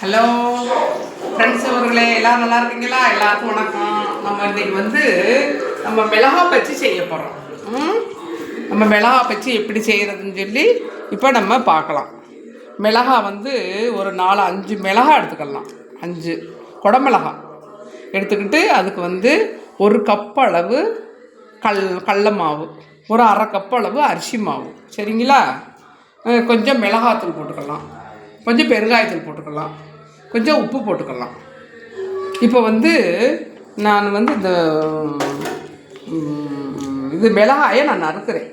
Hello friends அவர்களே எல்லாரும் நல்லா இருக்கீங்களா? எல்லாருக்கும் வணக்கம். நம்ம இன்னைக்கு வந்து நம்ம மிளகா பச்சி செய்ய போகிறோம் நம்ம மிளகா பச்சி எப்படி செய்கிறதுன்னு சொல்லி இப்போ நம்ம பார்க்கலாம். மிளகா வந்து ஒரு நாலு அஞ்சு மிளகா எடுத்துக்கலாம். அஞ்சு குடமிளகா எடுத்துக்கிட்டு அதுக்கு வந்து ஒரு கப் அளவு கல் கடல மாவு ஒரு அரை கப் அளவு அரிசி மாவு. சரிங்களா? கொஞ்சம் மிளகாத்தூள் போட்டுக்கலாம். கொஞ்சம் பெருங்காயத்தூள் போட்டுக்கலாம். கொஞ்சம் உப்பு போட்டுக்கலாம். இப்போ வந்து நான் வந்து இந்த இது மிளகாயை நான் நறுக்கிறேன்.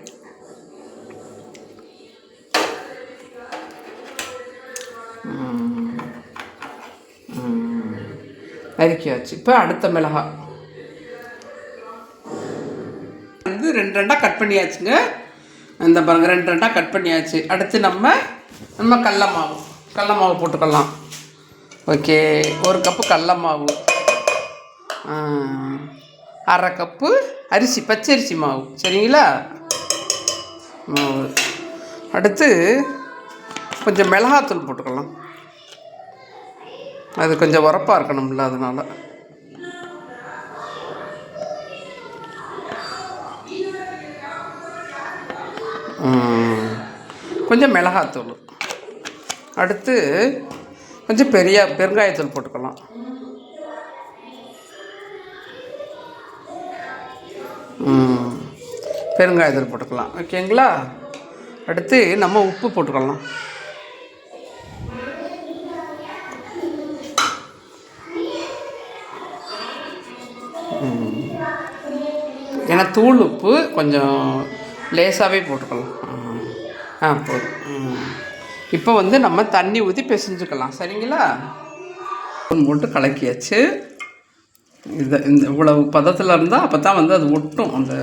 நறுக்கியாச்சு. இப்போ அடுத்த மிளகாய் வந்து ரெண்டு ரெண்டாக கட் பண்ணியாச்சுங்க. இந்த பாருங்க ரெண்டு ரெண்டாக கட் பண்ணியாச்சு. அடுத்து நம்ம நம்ம கடல மாவு. கடல மாவு போட்டுக்கலாம். ஓகே ஒரு கப்பு கடல மாவு. அரை கப்பு அரிசி பச்சரிசி மாவு. சரிங்களா? மாவு. அடுத்து கொஞ்சம் மிளகாத்தூள் போட்டுக்கலாம். அது கொஞ்சம் உரப்பாக இருக்கணும்ல அதனால். கொஞ்சம் மிளகாத்தூள். அடுத்து கொஞ்சம் பெரிய பெருங்காயத்தூள் போட்டுக்கலாம். பெருங்காயத்தூள் போட்டுக்கலாம். ஓகேங்களா? அடுத்து நம்ம உப்பு போட்டுக்கலாம். ஏன்னா தூள் உப்பு கொஞ்சம் லேசாகவே போட்டுக்கலாம். ஆ போதும். இப்போ வந்து நம்ம தண்ணி ஊற்றி பிசைஞ்சுக்கலாம். சரிங்களா? ஸ்பூன் போட்டு கலக்கியாச்சு. இது இந்த இவ்வளவு பதத்தில் இருந்தால் அப்போ தான் வந்து அது ஒட்டும். அந்த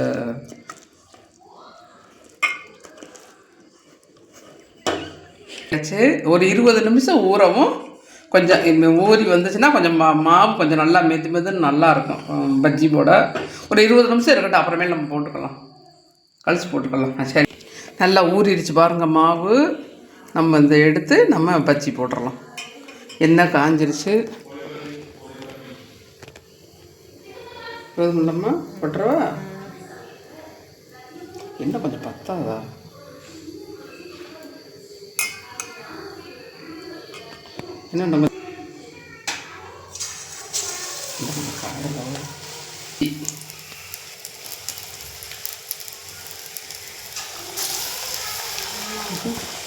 ஒரு இருபது நிமிஷம் ஊறவும் கொஞ்சம் ஊறி வந்துச்சுன்னா கொஞ்சம் மா மாவு கொஞ்சம் நல்லா மெது மெதுன்னு நல்லா இருக்கும். பஜ்ஜி போட. ஒரு இருபது நிமிஷம் இருக்கட்டும். அப்புறமே நம்ம போட்டுக்கலாம். கழிச்சு போட்டுக்கலாம். சரி. நல்லா ஊறிடுச்சு பாருங்கள் மாவு. நம்ம இந்த எடுத்து நம்ம பஜ்ஜி போட்டுடலாம் எண்ணெய் காஞ்சிருச்சு. போதும் போட்டுறவா? என்ன கொஞ்சம் பத்தாதா? என்ன நம்ம இந்த நம்ம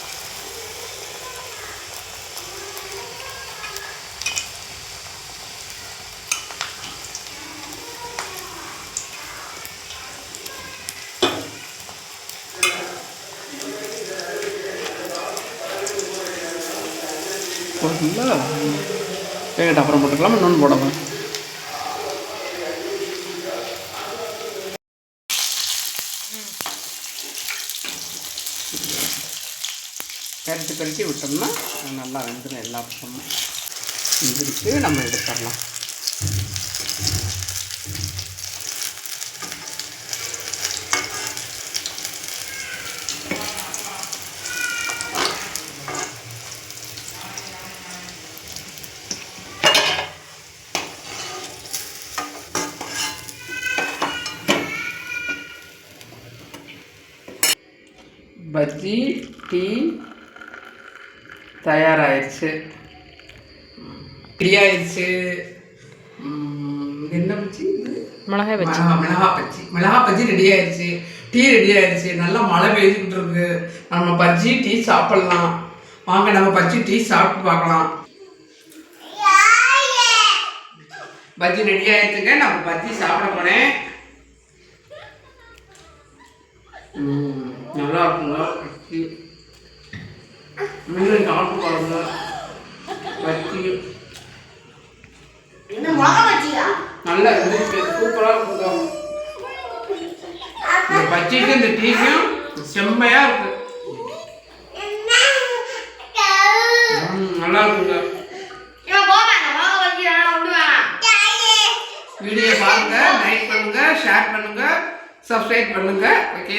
காலையில வர- அப்புறம் போட்டுக்கலாம்? இன்னொன்று போடணும் கரட்டி கரட்டி விட்டோம்னா நல்லா வெந்துடும் எல்லா பக்கமும். வெந்திருக்கு நம்ம எடுத்துடலாம். பஜ்ஜி டீ தயாராகிடுச்சு இது என்ன பஜ்ஜி மிளகாய் பஜ்ஜி. மிளகா பஜ்ஜி. மிளகா பஜ்ஜி ரெடி ஆயிடுச்சு டீ ரெடி ஆயிடுச்சு நல்லா மழை பெய்துக்கிட்டு இருக்கு நம்ம பஜ்ஜி டீ சாப்பிடலாம். வாங்க நம்ம பஜ்ஜி டீ சாப்பிட்டு பார்க்கலாம். பஜ்ஜி ரெடி ஆயிடுச்சுங்க நம்ம பஜ்ஜி சாப்பிட போனேன் நல்லா இருக்குங்க பஜ்ஜி மீன் சாப்பிட்டு பாருங்க. பஜ்ஜியா நல்லா இருந்துச்சு சூப்பராக இருக்குங்க. இந்த பஜ்ஜிக்கு இந்த டீக்கும் செம்மையா இருக்கு. நல்லா இருக்குங்க. வீடியோ பாருங்க லைக் பண்ணுங்க ஷேர் பண்ணுங்க சப்ஸ்கிரைப் பண்ணுங்க. ஓகே